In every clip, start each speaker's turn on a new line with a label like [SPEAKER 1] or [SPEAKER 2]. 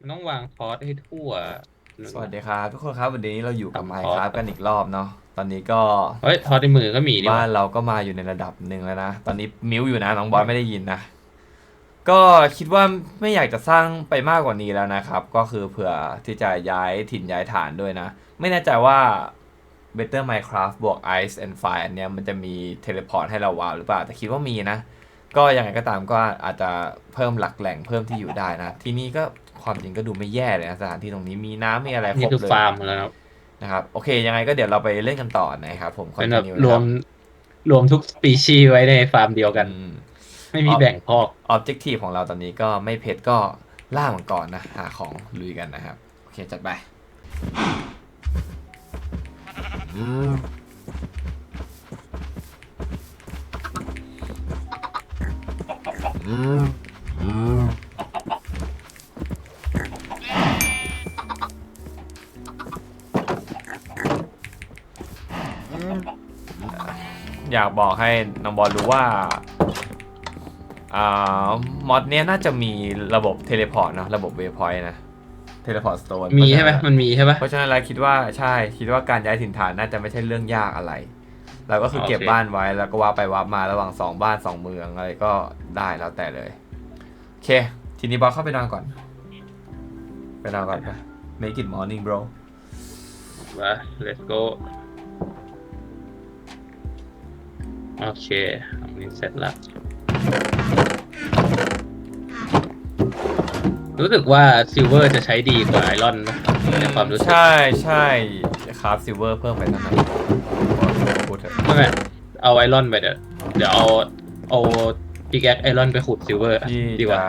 [SPEAKER 1] มันต้องวางทอสให้ทั่ว
[SPEAKER 2] สวัสดีครับทุกคนครับวันนี้เราอยู่กับไม
[SPEAKER 1] ทำ
[SPEAKER 2] ค์
[SPEAKER 1] คอร์ส
[SPEAKER 2] ครับกันอีกรอบเนาะตอนนี้ก็
[SPEAKER 1] เฮ้ยทอสในมือก็มีนี่ห
[SPEAKER 2] บ้า
[SPEAKER 1] ว่าน
[SPEAKER 2] เราก็มาอยู่ในระดับหนึ่งแล้วนะตอนนี้มิวอยู่นะน้องบอยไม่ได้ยินนะก็คิดว่าไม่อยากจะสร้างไปมากกว่านี้แล้วนะครับ ก็คือเผื่อที่จะย้ายถิ่นย้ายฐานด้วยนะ ไม่แน่ใจว่า Better Minecraft บวก Ice and Fire อันเนี้ยมันจะมีเทเลพอร์ตให้เราวาวหรือเปล่า แต่คิดว่ามีนะ ก็ยังไงก็ตามก็อาจจะเพิ่มหลักแหล่งเพิ่มที่อยู่ได้นะ ที่นี่ก็ ความจริงก็ดูไม่แย่เลยนะสถานที่ตรงนี้มีน้ำมีอะไรคร
[SPEAKER 1] นี่
[SPEAKER 2] บ
[SPEAKER 1] คือ
[SPEAKER 2] เลย
[SPEAKER 1] ฟาร์มแล้วนะครับ
[SPEAKER 2] นะครับโอเค ยังไงก็เดี๋ยวเราไปเล่นกันต่อนะครับผม
[SPEAKER 1] เป็นแบบ
[SPEAKER 2] continue
[SPEAKER 1] รวมรวมทุกสปีชีส์ไว้ในฟาร์มเดียวกัน
[SPEAKER 2] อืม
[SPEAKER 1] ไม่มีแบ่งพอก
[SPEAKER 2] ออบเจกตีของเราตอนนี้ก็ไม่เพชรก็ล่ามังกรนะ หาของลุยกันนะครับ โอเค จัดไปากบอกให้น้องบอลรู้ว่าอ่ามอดเนี้ยน่าจะมีระบบเทเลพอร์ตเนอะระบบเวพอยต์นะเทเลพอร์ตสโตน
[SPEAKER 1] มีใช่ไหมมันมีใช่ไหม
[SPEAKER 2] เพราะฉะนั้นเราคิดว่าใช่คิดว่าการย้ายถิ่นฐานน่าจะไม่ใช่เรื่องยากอะไรเราก็คือเก็บ
[SPEAKER 1] โอเค
[SPEAKER 2] บ้านไว้แล้วก็ว่าไปว่ามาระหว่างสองบ้านสองเมืองอะไรก็ได้แล้วแต่เลยโอเค ทีนี้บอลเข้าไปนอนก่อน ไปนอนก่อนไป make it morning bro
[SPEAKER 1] มา let's go โอเคอันนี้เสร็จแล้ว รู้สึกว่าซิลเวอร์จะใช้ดีกว่าไอรอนนะในความรู้สึก
[SPEAKER 2] ใช่ใช่ครับซิลเวอร์เพิ่มไปเท่านั้นพูดเถอะ
[SPEAKER 1] ไม่ไม่เอาไอรอนไปเดี๋ยวเดี๋ยวเอาเอาปิกแอคไอรอนไปขุดซิลเวอร์
[SPEAKER 2] พี่
[SPEAKER 1] ดีกว่า
[SPEAKER 2] จะ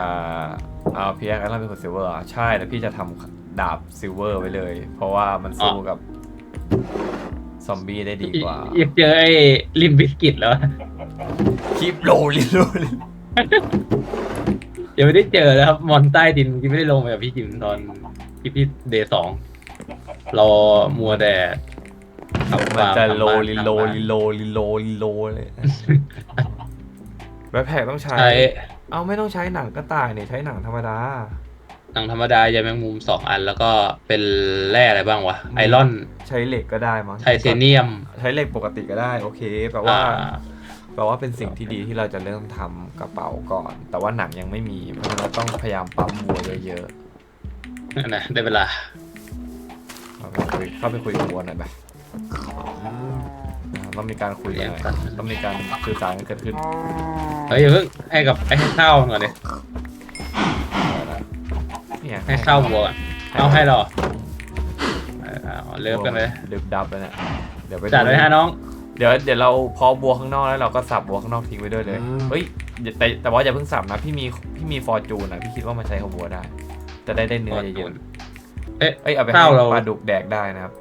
[SPEAKER 2] เอาพีแอคไอรอนเป็นคนซิลเวอร์ใช่แล้วพี่จะทำดาบซิลเวอร์ไว้เลย เพราะว่ามันสู้กับ ซอมบี้ได้ดีกว่า
[SPEAKER 1] อยากเจอไอ้ลิมบิสกิตแล้ว
[SPEAKER 2] คลิปโลลิโลลิ
[SPEAKER 1] ยังไม่ได้เจอแล้วครับ มอนใต้ดินยังไม่ได้ลงไปกับพี่จิมตอนคลิปที่เดย์สองรอมัวแต่ทำ
[SPEAKER 2] มัน
[SPEAKER 1] ฟาร์
[SPEAKER 2] จะ
[SPEAKER 1] ทำ
[SPEAKER 2] โล
[SPEAKER 1] บ้าน
[SPEAKER 2] ลิ
[SPEAKER 1] ทำ
[SPEAKER 2] โล
[SPEAKER 1] บ้าน
[SPEAKER 2] ลิโลลิโลลิโลเลยแบ็คแพคต้องใช้
[SPEAKER 1] ใช้
[SPEAKER 2] เอาไม่ต้องใช้หนังกระต่ายเนี่ยใช้หนังธรรมดา
[SPEAKER 1] หนังธรรมดายาแมงมุมสองอัน แล้วก็เป็นแร่อะไรบ้างวะไอรอน
[SPEAKER 2] ใช้เหล็กก็ได้มั้ง
[SPEAKER 1] ไทเทเนียม
[SPEAKER 2] ใช้เหล็กปกติก็ได้ โอเคแปลว่า
[SPEAKER 1] อ่า
[SPEAKER 2] แปลว่าเป็นสิ่งที่ดีที่เราจะเริ่มทำกระเป๋าก่อน แต่ว่าหนังยังไม่มี เพราะฉะนั้นเราต้องพยายามปั๊มวัวเยอะ
[SPEAKER 1] นั่นนะได้เวลา
[SPEAKER 2] ๆเข้าไปคุยเข้าไปคุยกับวัวหน่อยไปอ่าต้องมีการคุยกันหน่อยต้องมีการสื่อสารกันเกิดขึ้น
[SPEAKER 1] เฮ้ยอย่าเพิ่งให้กับให้ข้าวมันก่อนเลย
[SPEAKER 2] เนี่ย
[SPEAKER 1] ให้ข้าววัวก่อนเอาให้เราเหรอเออเอาเลิฟกันเลย
[SPEAKER 2] ดึบดับเลยเนี่ยเดี๋ยวไป
[SPEAKER 1] จัดเลยฮะน้อง
[SPEAKER 2] เดี๋ยวเดี๋ยวเราเพอบัวข้างนอกแล้วเราก็สับบัวข้างนอกทิ้งไว้ด้วยเลยเฮ้ยอย่าแต่แต่ว่าอย่าเพิ่งสับนะพี่มีพี่มีฟอร์จูนนะพี่คิดว่ามันใช้กับบัวได้จะได้ได้เนื้อเยอะๆ
[SPEAKER 1] เอ๊ะ
[SPEAKER 2] เอ้ยเอาไปให้
[SPEAKER 1] ข้าวเรา
[SPEAKER 2] ปลาดุกแดกได้นะครับ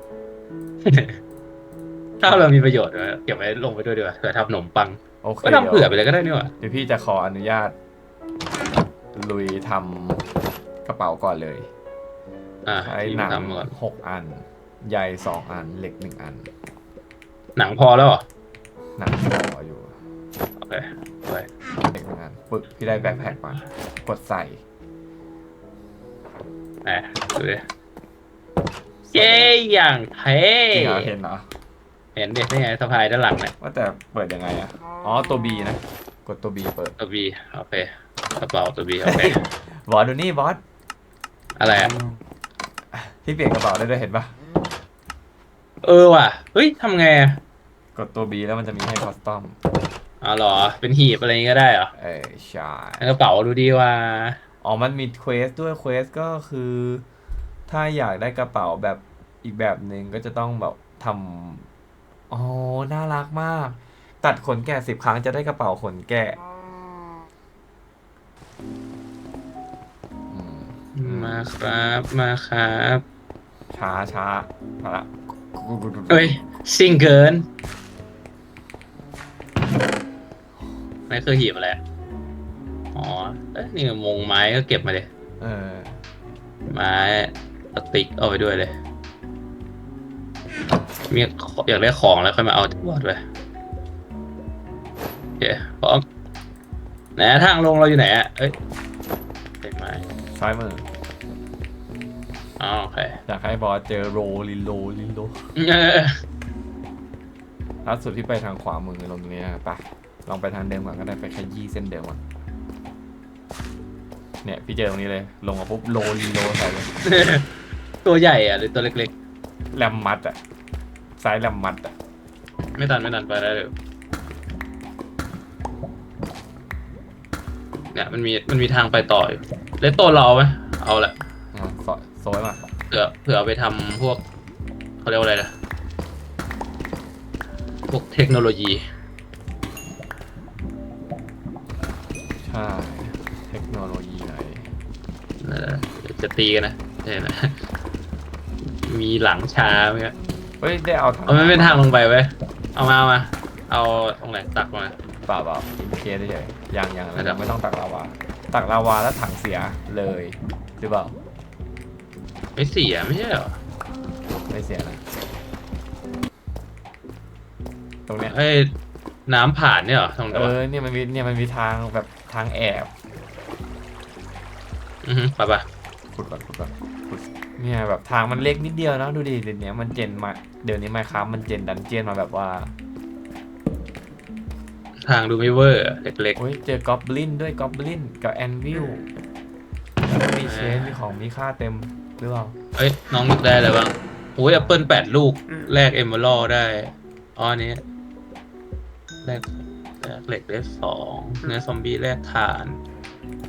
[SPEAKER 1] ข้าวเรามีประโยชน์ไหมเก็บไว้ลงไปด้วยดีกว่าเผื่อทำขนมปัง
[SPEAKER 2] โอเค
[SPEAKER 1] ก็ทำเผื่อไปเลยก็ได้นี่หว่า
[SPEAKER 2] เดี๋ยวพี่จะขออนุญาตลุยทำก ระเป๋าก่อนเลย
[SPEAKER 1] อ่า
[SPEAKER 2] ใช้
[SPEAKER 1] ที่
[SPEAKER 2] หนัง
[SPEAKER 1] ทำก่อน
[SPEAKER 2] หกอัน ใยสองอัน เหล็กหนึ่งอัน
[SPEAKER 1] หนังพอแล้วเหรอ
[SPEAKER 2] หนังพออยู่
[SPEAKER 1] โอเคไป
[SPEAKER 2] เหล็กหนึ่งอันปึกพี่ได้แบ็คแพ็คมากดใส่
[SPEAKER 1] แหมดูดิเย้อย่างเท่
[SPEAKER 2] จริงเหรอเห็นเหรอ
[SPEAKER 1] เห็นดินี่ไงสะพายด้านหลังเนี่ย
[SPEAKER 2] ว่าแต่เปิดยังไงอะอ๋อตัวบีนะ กดตัวบีเปิด
[SPEAKER 1] ตัวบีโอเคกระเป๋าตัวบีโอเค
[SPEAKER 2] บอสดูนี่บอส
[SPEAKER 1] อะไรอะ
[SPEAKER 2] ที่เปลี่ยนกระเป๋าได้ด้วยเห็นปะ
[SPEAKER 1] เออว่ะ เฮ้ยทำไงอะ
[SPEAKER 2] กดตัวบีแล้วมันจะมีให้คอสตอม
[SPEAKER 1] อ๋อเหรอ เป็นหีบอะไรอย่างงี้ก็ได้เหรอ
[SPEAKER 2] เออใช่
[SPEAKER 1] กระเป๋าดูดีว่า
[SPEAKER 2] อ๋อมันมีเควสด้วยเควสก็คือ ถ้าอยากได้กระเป๋าแบบอีกแบบหนึ่งก็จะต้องแบบทำอ๋อน่ารักมาก ตัดขนแกะสิบครั้งจะได้กระเป๋าขนแกะอื ม
[SPEAKER 1] มาครับมาครับ
[SPEAKER 2] ช้าช้ามาละ
[SPEAKER 1] เอ้ยซิงเกินนี่คือหีบอะไรอะอ๋อเอ้ยนี่มงไม้ก็เก็บมาเลย
[SPEAKER 2] เออ
[SPEAKER 1] ไม้สติ๊กเอาไปด้วยเลยมีอยากได้ของแล้วค่อยมาเอาบอดไปโอเคพร้อมไหนทางลงเราอยู่ไหนอะเอ้ยเป็นไม้
[SPEAKER 2] ซ้ายมือ
[SPEAKER 1] อ๋อโอเค
[SPEAKER 2] อยากให้บอสเจอโรลินโลลินโล
[SPEAKER 1] เออ
[SPEAKER 2] ล่าสุดที่ไปทางขวามือลงตรงนี้ไปลองไปทางเดิมก่อนก็ได้ไปขยี้เส้นเดิมก่อนเนี่ยพี่เจอตรงนี้เลย ลงมาปุ๊บโลลินโลใส่เลย
[SPEAKER 1] ตัวใหญ่อะหรือตัวเล็ก
[SPEAKER 2] แรมมัดอะไซส์แรมมัดอะ
[SPEAKER 1] ๆไม่ตันไม่ตันไปได้เลยเนี่ยมันมีมันมีทางไปต่ออยู่เลตโตเราเอาไหมเอาแหละ
[SPEAKER 2] อะซอยโซยมา
[SPEAKER 1] เผื่อเผื่อเอาไปทำพวกเขาเรียกว่าอะไรนะพวกเทคโนโลยี
[SPEAKER 2] ใช่ เทคโนโลยีไหน
[SPEAKER 1] เออเดี๋ยวจะตีกันนะใช่นะมีหลังชาไหมครับ
[SPEAKER 2] เฮ้ย ได้เอาถัง
[SPEAKER 1] เอาไม่เป็นทางลงไปเว้ยเอามาเอามา เอาตรงไหนตักมา
[SPEAKER 2] เปล่าเปล่าอินเคสเฉยๆยังยัง
[SPEAKER 1] ไม่ได้
[SPEAKER 2] ยังไม่ต้องตักลาวา ตักลาวาแล้วถังเสียเลย หรือเปล่า
[SPEAKER 1] ไม่เสียไม่ใช่เหรอ
[SPEAKER 2] ไม่เสียนะตรงเนี้ย
[SPEAKER 1] ไอ้ยน้ำผ่านเนี่ยเหรอตรงไหน
[SPEAKER 2] เอ
[SPEAKER 1] วะ
[SPEAKER 2] อเนี่ยมันมีเนี่ยมันมีทางแบบทางแอบ
[SPEAKER 1] อือฮึไปปะ
[SPEAKER 2] ขุดก่อนขุดก่อนขุดเนี่ยแบบทางมันเล็กนิดเดียวนะดูดิเดี๋ยวนี้มันเจนมาเดี๋ยวนี้ไมครับมันเจนดันเจียนมาแบบว่า
[SPEAKER 1] ทางดูไม่เวอร์อะเล็ก
[SPEAKER 2] โอ้ยเจอกอบลินด้วยกอบลินกับแอนวิลแล้วก็มีเชนมีของมีค่าเต็ม หรือเปล่า
[SPEAKER 1] ๆเอ้ยน้องนึกได้อะไรบ้างโอ้ยแอปเปิลแปดลูกแลกเอมเบอร์ได้อ๋ออันนี้แลกแลกเหล็กได้สองเนื้อซอมบี้แลกถ่าน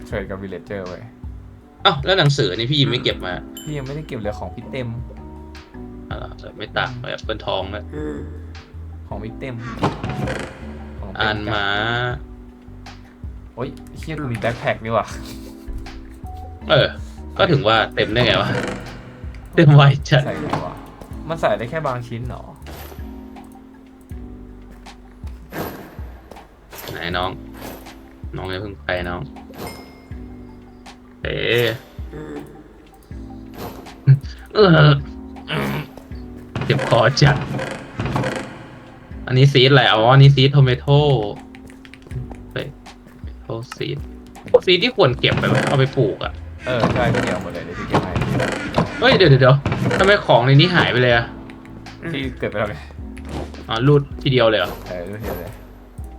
[SPEAKER 2] เทรดกับวิลเลจเจอร์ไว้
[SPEAKER 1] อ้าวแล้วหนังสือนี่พี่ยิมไม่เก็บมา
[SPEAKER 2] พี่ยังไม่ได้เก็บเลยของพี่เต็ม
[SPEAKER 1] อะไรไม่ต่างกับแอปเปิลทองเลย
[SPEAKER 2] ของพี่เต็มของเต็
[SPEAKER 1] อ่านมา
[SPEAKER 2] โอ้ยเฮียดูมีแบ็คแพ็คนี่ว่ะ
[SPEAKER 1] เออ ก็ถึงว่าเต็มได้ไงวะ เต็มไวจัด
[SPEAKER 2] ใส่ไงวะมันใส่ได้แค่บางชิ้นเหรอ
[SPEAKER 1] ไหนน้อง น้องอย่าเพิ่งไปน้อง เอ๊ะเออเจ็บคอจัด อันนี้ซีดอะไรอ๋ออันนี้ซีดโทเมโต้เฮ้ยโทซีดซีดที่ควรเก็บไปไหมเอาไปปลูกอะ
[SPEAKER 2] เออใช่พี่เก็บหมดเลยเดี๋ยวพี่เก็บให้
[SPEAKER 1] เฮ้ยเดี๋ยวเดี๋ยวเดี๋ยวทำไมของในนี้หายไปเลยอะ
[SPEAKER 2] พี่เกิดไปแล้วไง
[SPEAKER 1] อ๋อรูดทีเดียวเลยเหรอ
[SPEAKER 2] เออดูเห็นเลย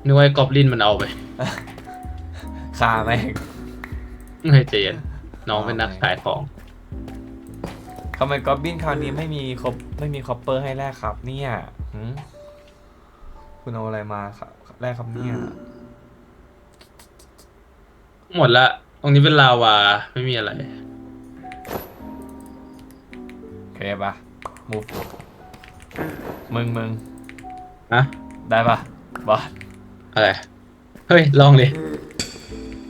[SPEAKER 1] นึกว่าไอ้กอบลินมันเอาไป
[SPEAKER 2] คาแม่ง
[SPEAKER 1] เฮ้ยเจนน้องเป็นนักขายของ
[SPEAKER 2] ทำไมกอบบินคราวนี้ไม่มีครบไม่มีคอปเปอร์ให้แลกครับเนี่ยหืมคุณเอาอะไรมาครับแลกครับเนี่ย
[SPEAKER 1] หมดละ ตรงนี้เป็นลาวา ไม่มีอะไร
[SPEAKER 2] โอเคปะ move มึงมึง
[SPEAKER 1] ฮะ
[SPEAKER 2] ได้ปะบอส
[SPEAKER 1] อะไร เฮ้ย ลองเลย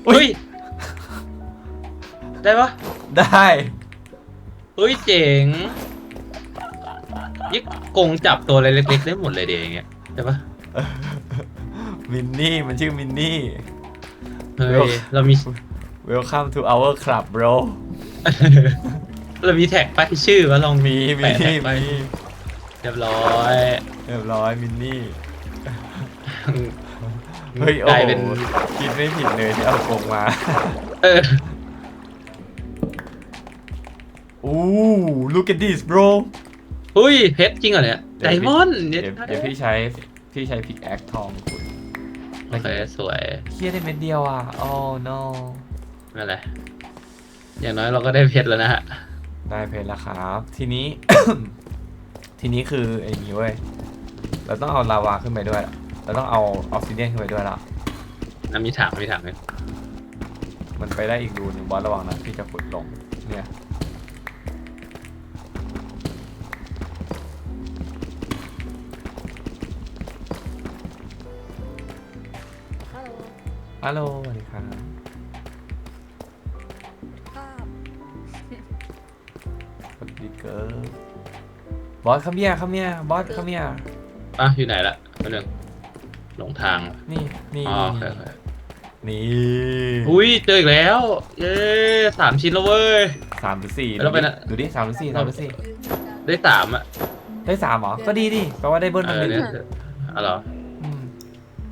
[SPEAKER 2] อุ๊
[SPEAKER 1] เฮ้
[SPEAKER 2] ย
[SPEAKER 1] ยได้ปะ
[SPEAKER 2] ได้
[SPEAKER 1] เฮ้ย เจ๋งยิ่กงจับตัวอะไรเล็กๆได้หมดเลยเดี๋ยวอย่างเงี้ยใช่ปะ
[SPEAKER 2] มินนี่มันชื่อมินนี่
[SPEAKER 1] เฮ้ย เรามี
[SPEAKER 2] Welcome to our club bro
[SPEAKER 1] เรามีแท็กไปายชื่อว่าลอง
[SPEAKER 2] มีมี
[SPEAKER 1] แปะแท็กไป
[SPEAKER 2] มี
[SPEAKER 1] เรียบร้อย
[SPEAKER 2] เรียบร้อยมินนี่
[SPEAKER 1] เฮ้
[SPEAKER 2] เฮ้
[SPEAKER 1] ย
[SPEAKER 2] ย
[SPEAKER 1] ก
[SPEAKER 2] โอ้
[SPEAKER 1] ลาย
[SPEAKER 2] โห
[SPEAKER 1] เป็น
[SPEAKER 2] คิดไม่ผิดเลยที่เอากงมา
[SPEAKER 1] เออ
[SPEAKER 2] อู้ look at this bro
[SPEAKER 1] เฮ้ยเพชรจริงเหรอเนี่ยไดมอนด์
[SPEAKER 2] เดี๋
[SPEAKER 1] เนี่ย
[SPEAKER 2] ยวเดี๋ยวพี่ใช้พี่ใช้พิกแอคทองคุณ
[SPEAKER 1] โอเคสวย
[SPEAKER 2] เฮียได้เม็ดเดียวอะ oh no
[SPEAKER 1] ไม่เป็นไรอย่างน้อยเราก็ได้เพชรแล้วนะฮะ
[SPEAKER 2] ได้เพชรแล้วครับ ทีนี้ ทีนี้คือไอ้นี้เว้ย เราต้องเอาลาวาขึ้นไปด้วย เราต้องเอาออกซิเดียนขึ้นไปด้วยละ
[SPEAKER 1] น้ำมีถังมีถังเลย
[SPEAKER 2] มันไปได้อีกรูหนึ่งบอสระวังนะพี่จะขุดลง เนี่ย
[SPEAKER 3] ฮัลโหล
[SPEAKER 2] ฮัลโหลสวัสดีครับ
[SPEAKER 3] ครับ
[SPEAKER 2] เกิร์ลบอสคำเมียคำเมียบอสคำเมีย
[SPEAKER 1] อะอยู่ไหนละแป๊บนึงหลงทางว่ะ
[SPEAKER 2] นี่นี่
[SPEAKER 1] อ๋อโอเค
[SPEAKER 2] นี่
[SPEAKER 1] โอเค
[SPEAKER 2] นี่
[SPEAKER 1] อุ้ยเจออีกแล้ว เย้สามชิ้นแล้วเว้ย
[SPEAKER 2] สามหรือสี่
[SPEAKER 1] แล้วไปนะ
[SPEAKER 2] ดูดิสามหรือสี่สามหรือสี่
[SPEAKER 1] ได้สามอะ
[SPEAKER 2] ได้สามเหรอ ก็ดีดิแปลว่าได้เบิ้ล
[SPEAKER 1] เอ
[SPEAKER 2] มาห
[SPEAKER 1] อ
[SPEAKER 2] นึ่ง
[SPEAKER 1] เนี่ยอ๋อเหรอ
[SPEAKER 2] ม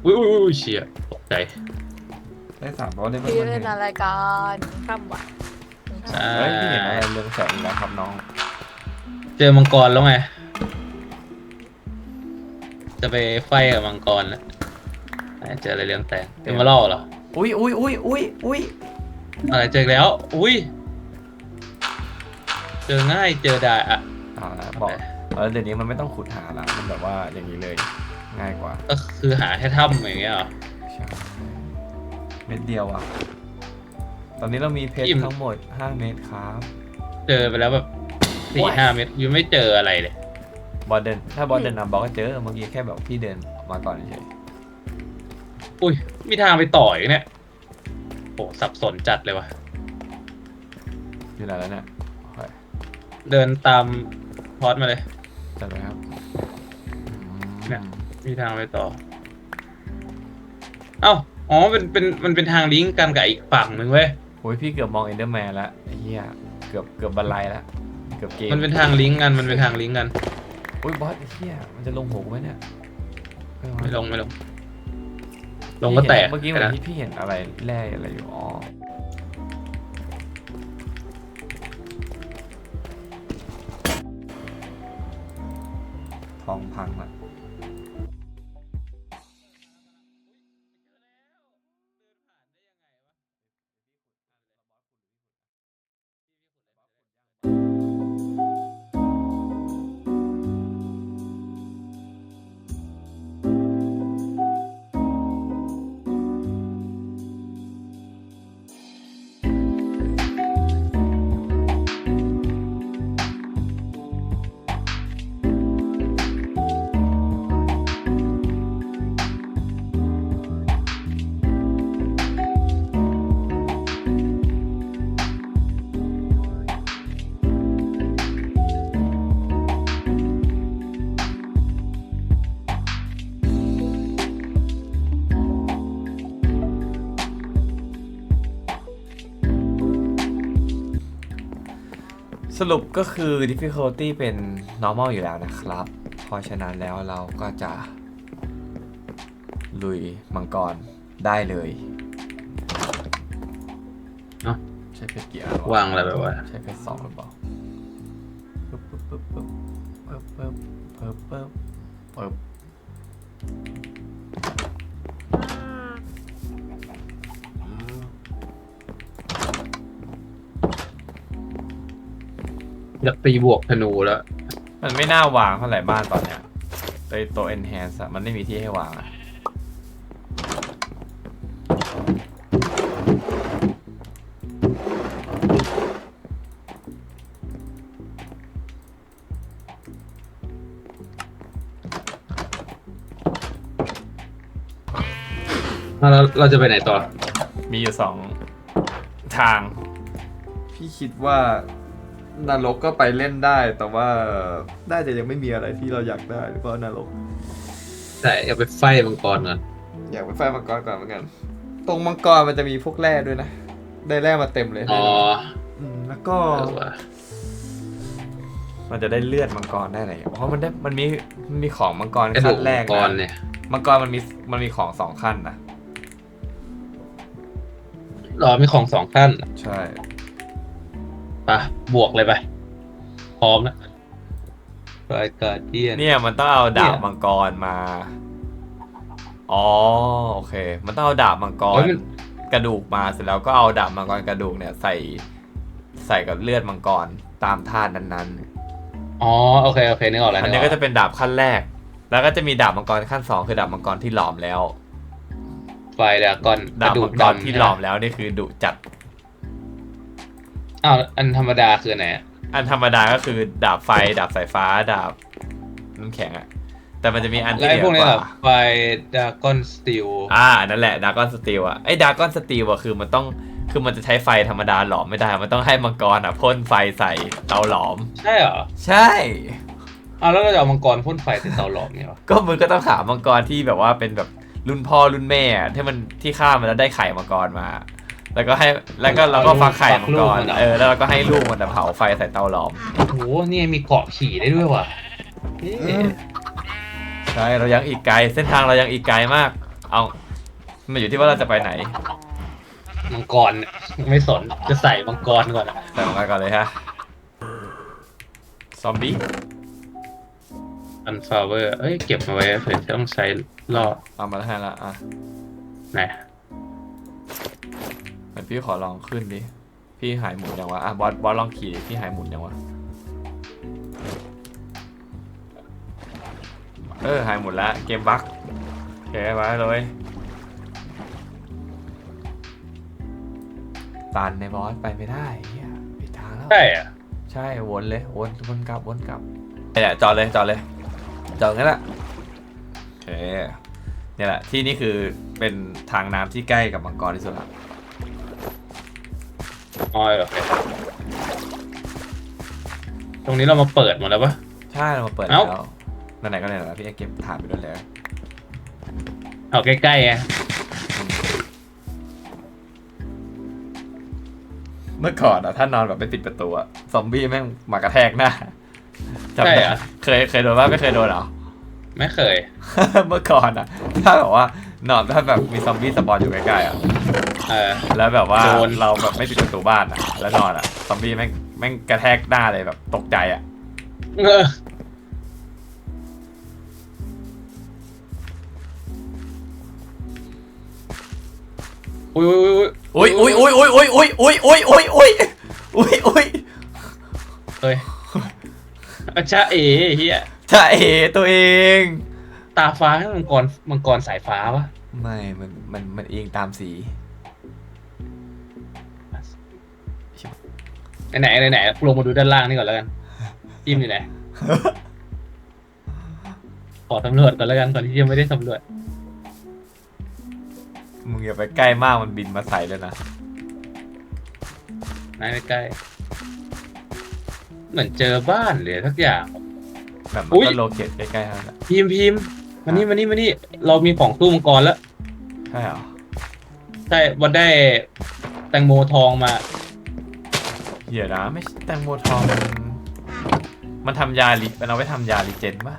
[SPEAKER 1] อุ้ยอุ้ยอุ้ยเชียตกใจ
[SPEAKER 2] ได้สามแปลว่าได้เบิ้ล
[SPEAKER 3] พี่
[SPEAKER 2] มาห
[SPEAKER 3] เล่
[SPEAKER 2] นึ่
[SPEAKER 3] น
[SPEAKER 2] ง
[SPEAKER 3] อะไรกันข้ามวะ
[SPEAKER 1] ใช่
[SPEAKER 2] เฮ้ยพี่เห็นอะไรเรืองแสงอีกแล้วครับน้อง
[SPEAKER 1] เจอมังกรแล้วไง จะไปไฟกับมังกรแล้วเจออะไรเรื่องแต่งเอมาล่อเหรอ
[SPEAKER 2] อุ้ยอุ้ยอุ้ยอุ้ยอุ้ย
[SPEAKER 1] อะไรเจออีกแล้ว อุ้ย เจอง่ายเจอได้อะ
[SPEAKER 2] อ่าบอกเออเดี๋ยวนี้มันไม่ต้องขุดหาละมันแบบว่าอย่างนี้เลย ง่ายกว่า
[SPEAKER 1] ก็คือหาแค่ถ้ำอย่างเงี้ยเหรอ
[SPEAKER 2] ใช่เม็ดเดียวอะ ตอนนี้เรามีเพชร
[SPEAKER 1] อิ่ม
[SPEAKER 2] ทั้งหมด5เม็ดครับ
[SPEAKER 1] เจอไปแล้วแบบ สี่
[SPEAKER 2] โอ้ย
[SPEAKER 1] ห้าเมตรยังไม่เจออะไรเลย
[SPEAKER 2] บอลเดินถ้าบอลเดินนำบอลก็เจอเมื่อกี้แค่แบบพี่เดินออกมาก่อนเฉย
[SPEAKER 1] อุ้ยมีทางไปต่ออีกเนี่ยโหสับสนจัดเลยว่ะ
[SPEAKER 2] อยู่ไหนแล้วเนี่ยโอเค
[SPEAKER 1] เดินตามพอดมาเลย
[SPEAKER 2] จัดไปครับ
[SPEAKER 1] เนี่ย มีทางไปต่อ เอ้าอ๋อเป็นเป็นมันเป็นทางลิงก์กันกับอีกฝั่งหนึ่งเว้ย
[SPEAKER 2] โอ้ยพี่เกือบมองเอนเดอร์แมนแล้วไอ้เหี้ยเกือบเกือบบันไลแล้ว เกือบเกม
[SPEAKER 1] มันเป็นทางลิงก์กันมันเป็นทางลิงก์กัน
[SPEAKER 2] อุ้ยบอสไอ้เหี้ยมันจะลงหัวกูไหมเนี่ย
[SPEAKER 1] ไม่ลงไม่ลง ลงก็แตก
[SPEAKER 2] เมื่อกี้เหมือ
[SPEAKER 1] นะ
[SPEAKER 2] นที่พี่เห็นอะไรแร่อะไรอยู่อ๋อทองพังละ สรุปก็คือ difficulty เป็น normal อยู่แล้วนะครับ เพราะฉะนั้นแล้วเราก็จะ ลุยมังกรได้เลย
[SPEAKER 1] เอ้า
[SPEAKER 2] ใช้เพชรกี่อันวะ
[SPEAKER 1] วางอะไรไปวะ
[SPEAKER 2] ใช้เพชรสองหรือเปล่าปึ๊บปึ๊บปึ๊บปึ๊บปึ๊บปึ๊บปึ๊บปึ๊บ
[SPEAKER 1] อยากตีบวกธนูแล้ว
[SPEAKER 2] มันไม่น่าวางเท่าไหร่บ้านตอนเนี้ยตัวตัว enhance อะมันไม่มีที่ให้วางอะ
[SPEAKER 1] แล้วเราจะไปไหนต่อ
[SPEAKER 2] มีอยู่สองทาง
[SPEAKER 3] พี่คิดว่า นรกก็ไปเล่นได้ แต่ว่าน่าจะยังไม่มีอะไรที่เราอยากได้หรือเปล่านรก
[SPEAKER 1] แต่อยากไปไฟมังกรก่อน
[SPEAKER 3] อยากไปไฟมังกรก่อนเหมือนกัน ตรงมังกรมันจะมีพวกแร่ด้วยนะ ได้แร่มาเต็มเลย
[SPEAKER 1] อ๋อ
[SPEAKER 3] มแล้วก็
[SPEAKER 1] เออว่ะ
[SPEAKER 2] มันจะได้เลือดมังกรได้อะไรเพราะมันได้มันมีมันมีของมังกร
[SPEAKER 1] กระดู
[SPEAKER 2] ขั้
[SPEAKER 1] ก
[SPEAKER 2] นแร
[SPEAKER 1] มั
[SPEAKER 2] ก
[SPEAKER 1] งกร
[SPEAKER 2] นะ
[SPEAKER 1] เนี่ย
[SPEAKER 2] มังกรมันมีมันมีของสองขั้นนะ
[SPEAKER 1] รอมีของสองขั้น
[SPEAKER 2] ใช่
[SPEAKER 1] ปะบวกเลยไปพร้อมแล้วรายการเดียน
[SPEAKER 2] เนี่ยมันต้องเอาดาบ
[SPEAKER 1] เนี่ย
[SPEAKER 2] มังกรมา อ๋อโอเค มันต้องเอาดาบมังก
[SPEAKER 1] เฮ้
[SPEAKER 2] ร
[SPEAKER 1] ยมัน
[SPEAKER 2] กระดูกมาเสร็จแล้วก็เอาดาบมังกรกระดูกเนี่ยใส่ใส่กับเลือดมังกรตามท่านั้น
[SPEAKER 1] อ๋อโอเคโอเคนึกออก
[SPEAKER 2] ๆ
[SPEAKER 1] แล้ว
[SPEAKER 2] อันนี้ก็จะเป็นดาบขั้นแรก แล้วก็จะมีดาบมังกรขั้นสองคือดาบมังกรที่หลอมแล้ว
[SPEAKER 1] ไฟดากอน
[SPEAKER 2] ดาบ
[SPEAKER 1] กระ
[SPEAKER 2] มังกร
[SPEAKER 1] ดำ
[SPEAKER 2] ที่หลอมแล้วนี่คือดุจัด
[SPEAKER 1] อ้าวอันธรรมดาคือไหนอะ
[SPEAKER 2] อันธรรมดาก็คือดาบไฟ ดาบสายฟ้า ดาบน้ำแข็งอะแต่มันจะมีอัน
[SPEAKER 1] แล้ว
[SPEAKER 2] ที่
[SPEAKER 1] ไอ้
[SPEAKER 2] เหนื
[SPEAKER 1] พวก
[SPEAKER 2] อ
[SPEAKER 1] นี้
[SPEAKER 2] ก
[SPEAKER 1] เหรอ
[SPEAKER 2] ว่า
[SPEAKER 1] ไฟดากอนสตีล
[SPEAKER 2] อ่านั่นแหละดากอนสตีลอะไอ้ดากอนสตีลอะคือมันต้องคือมันจะใช้ไฟธรรมดาหลอมไม่ได้ มันต้องให้มังกรอะพ่นไฟใส่เตาหลอม
[SPEAKER 1] ใช่เหรอ
[SPEAKER 2] ใช่
[SPEAKER 1] อ้าวแล้วเราจะเอามังกรพ่นไฟใส่เตาหลอมเนี่ยเหรอ
[SPEAKER 2] ก็มึงก็ต้องหามังกรที่แบบว่าเป็นแบบรุ่นพ่อรุ่นแม่อะที่มันที่ฆ่ามันแล้วได้ไข่มังกรมา แล้วก็ให้แล้วก็เราก็ฟักไข่มังกรเออแล้วเราก็ให้ลูกมันอะเผาไฟใส่เตาหลอม
[SPEAKER 1] โอ้โหนี่มีเกาะขี่ได้ด้วยว่ะเอ๊ะ
[SPEAKER 2] ใช่เรายังอีกไกล เส้นทางเรายังอีกไกลมาก เอามันอยู่ที่ว่าเราจะไปไหน
[SPEAKER 1] มังกรเนี่ยไม่สนจะใส่มังกรก่อนอะ
[SPEAKER 2] ใส่ลงไปก่อนเลยฮะซอมบี้
[SPEAKER 1] อันฟลาเวอร์เอ้ยเก็บมาไว้เผื่อจะต้องใช้รอบ
[SPEAKER 2] เอามาให้ละอะ
[SPEAKER 1] ไหน
[SPEAKER 2] เหมือน พี่ขอลองขึ้นดิ พี่หายหมุนยังวะ อะบอสบอสลองขี่ดิพี่หายหมุนยังวะ เออหายหมุนละเกมบั๊กโอเคมาเลยตันในบอสไปไม่ได้เฮียปิดทางแล้ว
[SPEAKER 1] ใช่อะ
[SPEAKER 2] ใช่วนเลยวนวนกลับวนกลับนี่แหละจอดเลยจอดเลยจอดงั้นแหละโอเคเนี่ยแหละที่นี่คือเป็นทางน้ำที่ใกล้กับมังกรที่สุดละ
[SPEAKER 1] อ๋อโอเคตรงนี้เรามาเปิดหมดแล้วปะ
[SPEAKER 2] ใช่เรามาเปิด
[SPEAKER 1] เอ้า
[SPEAKER 2] แล้วนั่นไหนก็ไหนแล้วพี่เก็บถามไปด้วยเลย
[SPEAKER 1] เอาใกล้ๆไง
[SPEAKER 2] เมื่อก่อนอะถ้านอนแบบไม่ปิดประตูอะซอมบี้แม่งมากระแทกหน้าจำ
[SPEAKER 1] ใช่
[SPEAKER 2] ได้
[SPEAKER 1] เหรอ
[SPEAKER 2] เคยเคยโดนว่าไม่เคยโดนเหรอ
[SPEAKER 1] ไม่เคย
[SPEAKER 2] เมื่อก่อนอะถ้าแบบว่านอนถ้าแบบมีซอมบี้สปอนอยู่ใกล้ๆอะ
[SPEAKER 1] เออ
[SPEAKER 2] แล้วแบบว่า
[SPEAKER 1] โดน
[SPEAKER 2] เราแบบไม่ปิดประตูบ้านอะแล้วนอนอะซอมบี้แม่งแม่งกระแทกหน้าเลยแบบตกใจอะ
[SPEAKER 1] เอออุ้ยอุ้ยอุ้ย
[SPEAKER 2] อุ้ยอุ้ยอุ้ยอุ้ยอุ้ยอุ้ยอุ้ยอุ้ยอุ้ยอุ้ยอุ้ย
[SPEAKER 1] เฮ้ยอาจารย์เอ๋เฮีย
[SPEAKER 2] ใช่ตัวเอง
[SPEAKER 1] ตาฟ้าให้มังกรมังกรสายฟ้าปะ
[SPEAKER 2] ไม่มันมันมันเองตามสี
[SPEAKER 1] ไหนไหนไหนๆลงมาดูด้านล่างนี่ก่อนแล้วกันจิ้มอยู่ไหนขอสำรวจก่อนแล้วกันก่อนที่จะไม่ได้สำรวจ
[SPEAKER 2] มึงอย่าไปใกล้มากมันบินมาใส่เลยนะ
[SPEAKER 1] นายใกล้ๆเหมือนเจอบ้านเลยทักอย่าง
[SPEAKER 2] แบบมัน
[SPEAKER 1] อุ๊ย
[SPEAKER 2] ก็โลเคทใกล้ๆนั่นแหละ
[SPEAKER 1] พิมพ์พิมพ์มานี่มานี่มานี่ เรามีของตู้มังกรแล้ว
[SPEAKER 2] ใช่เหรอ
[SPEAKER 1] ใช่วันได้แตงโมทองมา
[SPEAKER 2] เดี๋ยวนะไม่ใช่แตงโมทองมันมันทำยาลิมันเอาไว้ทำยาลิเจนป่ะ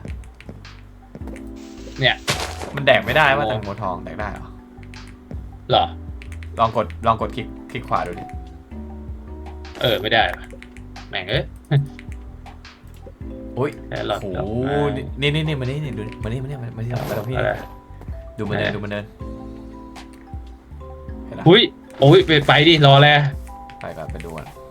[SPEAKER 1] เนี่ย
[SPEAKER 2] มันแดกไม่ได้ว่า
[SPEAKER 1] โอ้
[SPEAKER 2] แตงโมทองแดกได้เหรอ
[SPEAKER 1] เหรอ
[SPEAKER 2] ลองกดลองกดคลิกคลิกขวาดูดิ
[SPEAKER 1] เออไม่ได้ว่ะแม่งเอ้ย
[SPEAKER 2] อุ้ย
[SPEAKER 1] แต่หลอด
[SPEAKER 2] โอ้
[SPEAKER 1] ดอก
[SPEAKER 2] โห
[SPEAKER 1] ไม้
[SPEAKER 2] นี่นี่นี่มานี่นี่ดูมานี่มานี่มามาที่มาตรงพี่
[SPEAKER 1] อะไร
[SPEAKER 2] ดูมันเดิน
[SPEAKER 1] ไหน
[SPEAKER 2] ดูมันเดินเห็นไหม
[SPEAKER 1] อุ้ยโอ้ยไปไปดิรอแล้ว
[SPEAKER 2] ไปก่อนไปดูก่อน
[SPEAKER 1] กู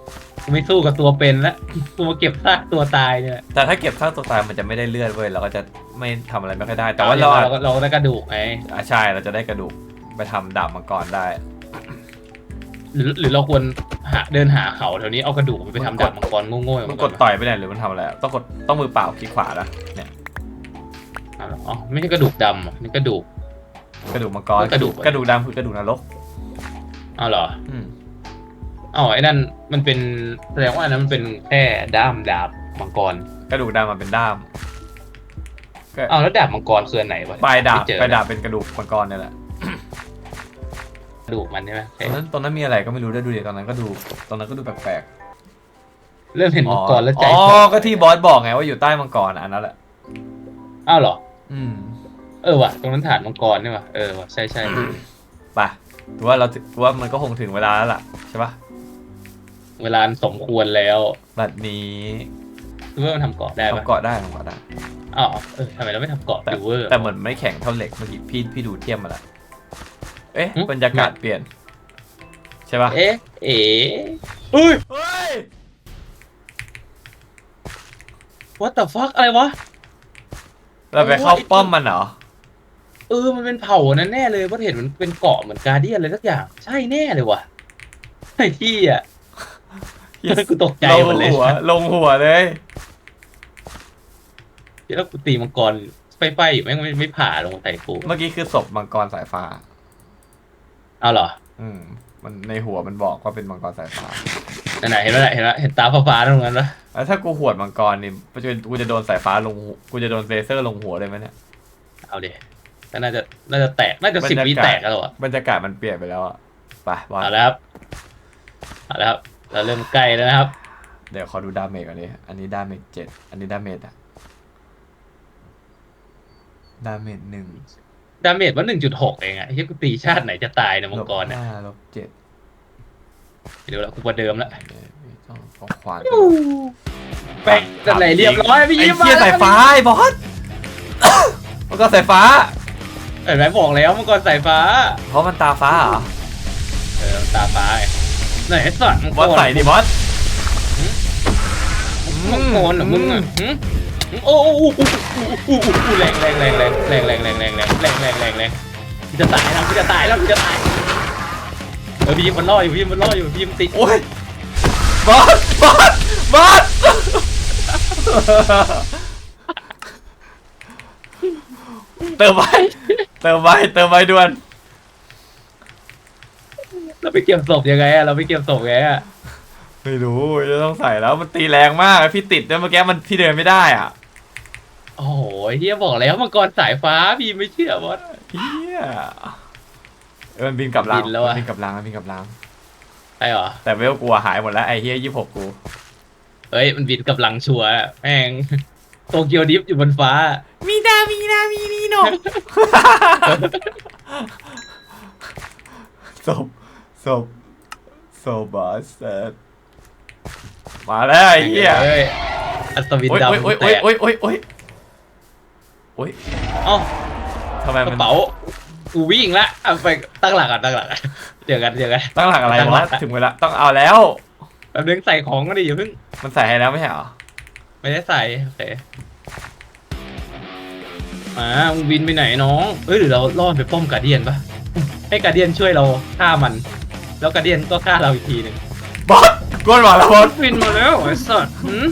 [SPEAKER 1] ไม่สู้กับตัวเป็นแล้วกูมาเก็บซากตัวตายเนี่ย
[SPEAKER 2] แต่ถ้าเก็บข้างตัวตายมันจะไม่ได้เลือดเว้ยเราก็จะไม่ทำอะไรไม่ค่อยได้ แต่ว่าเรา
[SPEAKER 1] เราก็เราก็ได้กระดูกไง
[SPEAKER 2] อะใช่เราจะได้กระดูกไปทำดาบมังกรได้
[SPEAKER 1] หรือหรือเราควรหาเดินหาเขาแถวนี้เอากระดูกมันไปทำดาบมังกรโง่ๆอย่าง
[SPEAKER 2] มัน
[SPEAKER 1] น
[SPEAKER 2] กดต่อยไปเนี่ยหรือมันทำอะไรอะต้องกดต้องมือเปล่าคลิกขวานะเนี่ย
[SPEAKER 1] อ๋อเหรออ๋อไม่ใช่กระดูกดำอะนี่กระดูก
[SPEAKER 2] กระดูกมังกร
[SPEAKER 1] กระดูก
[SPEAKER 2] กระดูกดำคือกระดูกนรก
[SPEAKER 1] อ้าวเหรอ
[SPEAKER 2] อืม
[SPEAKER 1] อ๋อไอ้นั่นมันเป็นแสดงว่าอันนั้นมันเป็นแค่ด้ามดาบมังกร
[SPEAKER 2] กระดูกดำมันเป็นด้ามก็
[SPEAKER 1] อ้าวแล้วดาบมังกรคืออันไหนวะ
[SPEAKER 2] ปลายดาบ
[SPEAKER 1] ไม่เจอ
[SPEAKER 2] ปลายดาบเป็นกระดูกมังกรเนี่ยแหละ
[SPEAKER 1] กระดูกมันใช่ไหม
[SPEAKER 2] ตอนนั้นตอนนั้นมีอะไรก็ไม่รู้ได้วยดูดิตอนนั้นก็ดู ตอนนั้นก็ดูแปลก
[SPEAKER 1] เริ่มเห็น
[SPEAKER 2] ๆ
[SPEAKER 1] มังกรแล้วใจ
[SPEAKER 2] อ๋อ
[SPEAKER 1] สั่น
[SPEAKER 2] ก็ที่บอสบอกไงว่าอยู่ใต้มังกรอะอันนั้นแหละ
[SPEAKER 1] อ้าวเหรอ
[SPEAKER 2] อืม
[SPEAKER 1] เออว่ะ ตรงนั้นฐานมังกรนี่ว่ะเออว่ะใช่ใช่
[SPEAKER 2] ไปถือว่าเราถือว่ามันก็คงถึงเวลาแล้วล่ะใช่ปะ
[SPEAKER 1] เวลาสมควรแล้ว
[SPEAKER 2] บัดนี้
[SPEAKER 1] คือว่ามันทำเกาะได้ปะ
[SPEAKER 2] ทำเกาะได้ทำเกาะได้
[SPEAKER 1] อ้าวเออทำไมเราไม่ทำเกาะ
[SPEAKER 2] แต่
[SPEAKER 1] ฟิวเวอร์
[SPEAKER 2] แต่เหมือนไม่แข็งเท่าเหล็กเมื่อกี้พี่พี่ดูเทียมมาแล้วเอ๊ะ
[SPEAKER 1] หึ
[SPEAKER 2] บรรยากาศเปลี่ยน ใช่ปะ
[SPEAKER 1] เอ๊ะ เอ๋เอ้ย
[SPEAKER 2] เฮ้ย
[SPEAKER 1] what the fuck อะไรวะ
[SPEAKER 2] เราไปเข้าป้อมมันเหรอ
[SPEAKER 1] เออ มันเป็นเผ่านั่นแน่เลยเพราะเห็นมันเป็นเกาะเหมือนการเดียนอะไรสักอย่าง ใช่แน่เลยว่ะไอ้ที่อะ กูตกใจ
[SPEAKER 2] ลง
[SPEAKER 1] หมดเลย
[SPEAKER 2] หัว ลงหัวเลย
[SPEAKER 1] แล้วกูตีมังกรไฟไฟอยู่แม่งไม่ไม่ผ่าลงใส่กู
[SPEAKER 2] เมื่อกี้คือศพมังกรสายฟ้า
[SPEAKER 1] เอาเหรอ
[SPEAKER 2] อืม มันในหัวมันบอกว่าเป็นมังกรสายฟ้า
[SPEAKER 1] ไหนๆเห็นไหมล่ะเห็นไหมเห็นตาฟ้าๆตรงนั้นปะ
[SPEAKER 2] แล้วถ้ากูหวดมังกรนี่กูจะกูจะโดนสายฟ้าลงหัวกูจะโดนเลเซอร์ลงหัวเลยไหมเนี่ย
[SPEAKER 1] เอาเดี๋ก็น่าจะน่าจะแตกน่าจะสิบวิแตกแล้วอะ
[SPEAKER 2] บรรยากาศมันเปลี่ยนไปแล้วอะไปบอล
[SPEAKER 1] เอาแล้วครับเอาแล้วครับ เราเริ่มใกล้แล้วนะครับ
[SPEAKER 2] เดี๋ยวขอดูดาเมจก่อนดิอันนี้ดาเมจเจ็ด อันนี้ดาเมจอะดาเมจหนึ่ง
[SPEAKER 1] ดาเมจว่าหนึ่งจุดหกเองอะไอ้ที่กูตีชาติไหนจะตายเนะมังกร
[SPEAKER 2] ลบ
[SPEAKER 1] เนี่ย
[SPEAKER 2] ห้าลบเจ็ด
[SPEAKER 1] เดี๋ยวแล้วกูประเดิมแล้ว
[SPEAKER 2] ต้องเอาขวาน
[SPEAKER 1] แป๊กจะไหนเรียบร้อยพี่
[SPEAKER 2] ไอ้
[SPEAKER 1] ยิ้ม
[SPEAKER 2] เหี้ยสายฟ้าไอ้บอสมันก็สายฟ้า
[SPEAKER 1] เห็นไหมบอกแล้วมังกรสายฟ้า
[SPEAKER 2] เพราะมันตาฟ้าเหรอ
[SPEAKER 1] เออตาฟ้าไง ไหนสัตว์มัง
[SPEAKER 2] บอส
[SPEAKER 1] กร
[SPEAKER 2] ใส่ดิบอส
[SPEAKER 1] มังกรเหรอมึงอะหึโอ้โอ้โอ้โอ้โอ้โอ้แรงแรงแรงแรงแรงแรงแรงแรงแรงแรงแรงแรงแรงพี่จะตายแล้วพี่จะตายแล้วพี่จะตายเออพี่ยิ้มมันล่ออยู่พี่ยิ้มมันล่ออยู่พี่ยิ้มติ
[SPEAKER 2] โอ้ยบอสบอสบอสเติมไว้เติมไว้เติมไว้ด่วน
[SPEAKER 1] เราไปเก็บศพยังไงอะเราไปเก็บศพไงอะ
[SPEAKER 2] ไม่รู้จะต้องใส่แล้วมันตีแรงมากพี่ติดด้วยเมื่อกี้มันพี่เดินไม่ได้อะ
[SPEAKER 1] โอ้โหเฮียบอกแล้วมังกรสายฟ้าพี่ไม่เชื่อบอส
[SPEAKER 2] เฮียเออมันบินกลับรัง
[SPEAKER 1] บินแล้วอะ
[SPEAKER 2] มันบินกลับรังมันบินกลับรัง
[SPEAKER 1] ใช่เหรอ
[SPEAKER 2] แต่เวลกลัวหายหมดแล้วไอ้เฮียยี่หกกู
[SPEAKER 1] เฮ้ยมันบินกับหลังชัวร์อะแม่งโตเกียวดิฟอยู่บนฟ้า
[SPEAKER 2] มีดามีนามีนีโน ศพ ศพศพบอสเซตมาแล้วไอ้เหี้ย
[SPEAKER 1] เฮ้ยอัศวิน
[SPEAKER 2] โอ๊ย
[SPEAKER 1] ดำ
[SPEAKER 2] โอ๊ยโอ๊ยโอ๊ยโอ๊ยโอ๊ยโอ๊ย
[SPEAKER 1] เอ้า
[SPEAKER 2] ทำไม
[SPEAKER 1] ก
[SPEAKER 2] มัน
[SPEAKER 1] ระเป๋ากูวิ่งละเอาไปตั้งหลักก่อนตั้งหลักก่อนเจอกันเจอกัน
[SPEAKER 2] ตั้งหลักอะไร
[SPEAKER 1] ตั้งหลั
[SPEAKER 2] วะ
[SPEAKER 1] ก
[SPEAKER 2] ถึงเวลาต้องเอาแล้ว
[SPEAKER 1] แป๊บนึงใส่ของก็ดีอย่าเพิ่ง
[SPEAKER 2] มันใส่ให้แล้วไม่ใช่เหรอ
[SPEAKER 1] ไม่ได้ใส่โอเคอ่ามึงบินไปไหนน้องเอ้ยหรือเราล่อมันไปป้อมการเดียนปะให้การเดียนช่วยเราฆ่ามัน แล้วการเดียนก็ฆ่าเราอีกทีหนึ่ง
[SPEAKER 2] บอสกวนมาแล้วบอส
[SPEAKER 1] บินมาแล้วไอ้สัตว์หืม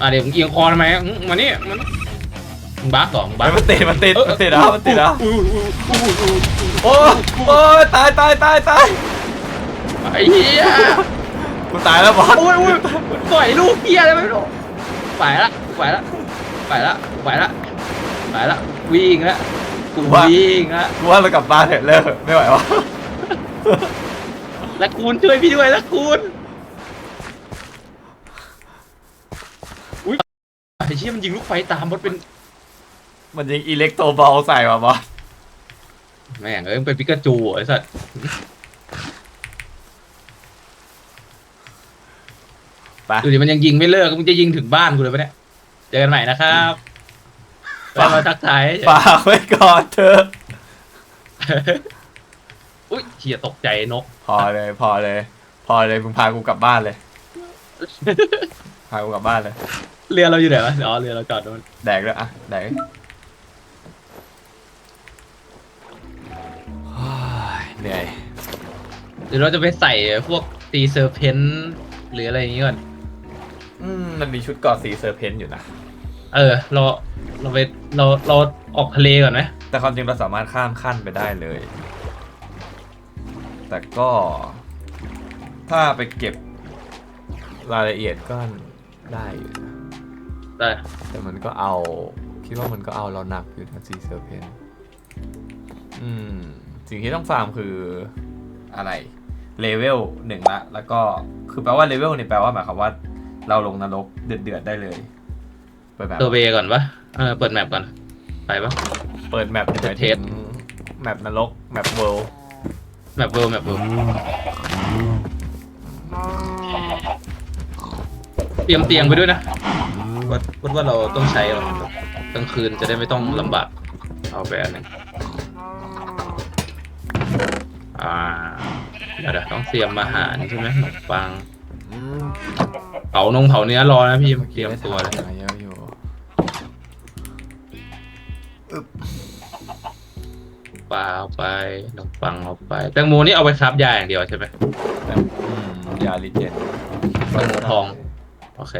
[SPEAKER 1] อะเดี๋ยวมึงเอียงคอทำไมหืมมานี่มันมึงบ้าก่อนมึงบ้า
[SPEAKER 2] มันติดมันติดมันติดแล้วมันติดแล้ว
[SPEAKER 1] อู้อู้อู้อู้อู้
[SPEAKER 2] โอ้ยโอ้ยตายตายตายตาย
[SPEAKER 1] ไอ้เหี้ย
[SPEAKER 2] กูตายแล้วบอส
[SPEAKER 1] โอ้ยโอ้ยต่อยลูกเหี้ยอะไรไม่รู้ไปละไปละไปละไปละไปละวิ่งละกูวิ่งละ
[SPEAKER 2] กูว่าเรากลับบ้านเถอะเลิกไม่ไหววะ
[SPEAKER 1] และคูณช่วยพี่ด้วยและคูณอุ้ยไอ้เชี่ยมันยิงลูกไฟตามมันเป็น
[SPEAKER 2] มันยิงอิเล็กโตรบอลใส่ว่ะบอส
[SPEAKER 1] แม่งเอ้ยมันเป็นปิกาจูไอ้สัส
[SPEAKER 2] ไป
[SPEAKER 1] ดูดิมันยังยิงไม่เลิกมึงจะยิงถึงบ้านกูเลยปะเนี่ยเจอกันใหม่นะครับไปมาทักทาย
[SPEAKER 2] ฝากไว้ก่อนเถอะ
[SPEAKER 1] อุ้ยเฉียตกใจนก
[SPEAKER 2] พอเลยพอเลย พอเลยมึงพากูกลับบ้านเลย พากูกลับบ้านเลย
[SPEAKER 1] เรือเราอยู่ไหนวะอ๋อเรือเราจอดโน่น
[SPEAKER 2] แดกด้วยอะแดกเฮ้ยเหนื่อย
[SPEAKER 1] เดี๋ยวเราจะไปใส่พวกตีเซอร์เพนหรืออะไรอย่างงี้ก่อน
[SPEAKER 2] อืมมันมีชุดเกอดสีเซอร์เพนต์อยู่นะ
[SPEAKER 1] เออ เราเราไปเราเราออกทะเลก่อนไหม
[SPEAKER 2] แต่ความจริงเราสามารถข้ามขั้นไปได้เลย แต่ก็ถ้าไปเก็บรายละเอียดก็ได้อยู่นะ
[SPEAKER 1] ได้
[SPEAKER 2] แต่มันก็เอา คิดว่ามันก็เอาเราหนักอยู่นะซีเซอร์เพนอืม สิ่งที่ต้องฟาร์มคืออะไรเลเวลหนึ่งละแล้วก็คือแปลว่าเลเวลเนี่ยแปลว่าหมายความว่าเราลงนรกเดือดเดือดๆได้เลยเปิดแบบ
[SPEAKER 1] ตัวเวก่อนปะเออเปิดแมปก่อน ไปปะ
[SPEAKER 2] เปิดแมป
[SPEAKER 1] จะเทส
[SPEAKER 2] แมปนรกแมปเวิลด์
[SPEAKER 1] แมปเวิร์แมปเวิร์เตรียมเตียงไปด้วยนะว่าว่าว่าเราต้องใช้หรอกลางคืนจะได้ไม่ต้องลำบาก เอาไปอันหนึ่งอ่าเดี๋ยวเดี๋ยวต้องเตรียมอาหารใช่ไหมขนมปัง เผานงเผาเนื้อรอนะพี่เตรียมตัวเลย
[SPEAKER 2] มาเยอะอยู่
[SPEAKER 1] ปลาเอาไปขนมปังเอาไป แตงโมนี่เอาไปครับยาอย่างเดียวใช่ไหม
[SPEAKER 2] แต่อืมยาลิเจน
[SPEAKER 1] แตงโมทอง โอเค